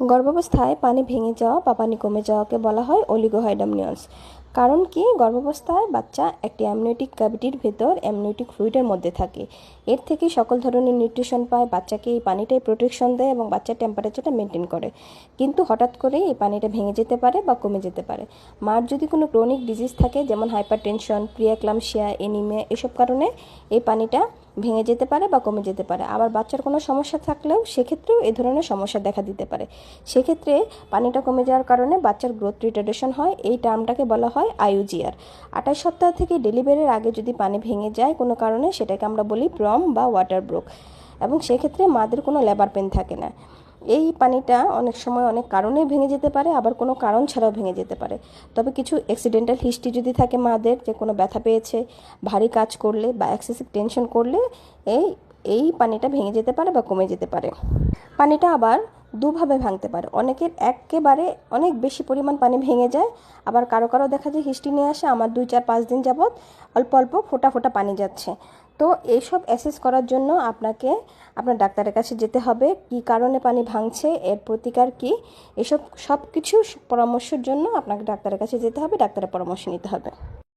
গর্ভাবস্থায় পানি ভেঙে যাওয়া বা পানি কমে যাওয়াকে বলা হয় অলিগোহাইডামনিয়ন্স কারণ কি? গর্ভাবস্থায় বাচ্চা একটি অ্যামনিওটিক ক্যাভিটির ভেতর অ্যামনিওটিক ফ্লুইডের মধ্যে থাকে। এর থেকে সকল ধরনের নিউট্রিশন পায়, বাচ্চাকে এই পানিটাই প্রোটেকশন দেয় এবং বাচ্চার টেম্পারেচারটা মেনটেন করে। কিন্তু হঠাৎ করে এই পানিটা ভেঙে যেতে পারে বা কমে যেতে পারে। মার যদি কোনো ক্রনিক ডিজিজ থাকে, যেমন হাইপার টেনশন প্রিয়াক্লামশিয়া এনিমিয়া, এসব কারণে এই পানিটা ভেঙে যেতে পারে বা কমে যেতে পারে। আবার বাচ্চার কোনো সমস্যা থাকলেও সেক্ষেত্রেও এ ধরনের সমস্যা দেখা দিতে পারে। সেক্ষেত্রে পানিটা কমে যাওয়ার কারণে বাচ্চার গ্রোথ রিটার্ডেশন হয়। এই টার্মটাকে বলা হয় আইউজিআর আঠাশ সপ্তাহ থেকে ডেলিভারির আগে যদি পানি ভেঙে যায়, কোনো কারণে সেটাকে আমরা বলি ব্রম বা ওয়াটার ব্রোক। এবং সেক্ষেত্রে মাদের কোনো লেবার পেন থাকে না। এই পানিটা অনেক সময় অনেক কারণে ভেঙে যেতে পারে, আবার কোনো কারণ ছাড়াও ভেঙে যেতে পারে। তবে কিছু অ্যাক্সিডেন্টাল হিস্ট্রি যদি থাকে মাদের, যে কোনো ব্যথা পেয়েছে, ভারী কাজ করলে বা এক্সেসিভ টেনশন করলে, এই এই পানিটা ভেঙে যেতে পারে বা কমে যেতে পারে। পানিটা আবার দুভাবে ভাঙতে পারে। অনেকের একেবারে অনেক বেশি পরিমাণ পানি ভেঙে যায়, আবার কারও কারও দেখা যায় হিস্ট্রি নিয়ে আসে, আমার দুই চার পাঁচ দিন যাবৎ অল্প অল্প ফোটা ফোটা পানি যাচ্ছে। তো এইসব অ্যাসেস করার জন্য আপনাকে, আপনার ডাক্তারের কাছে যেতে হবে, কী কারণে পানি ভাঙছে, এর প্রতিকার কী, এসব সব কিছু পরামর্শের জন্য আপনাকে ডাক্তারের কাছে যেতে হবে, ডাক্তারের পরামর্শ নিতে হবে।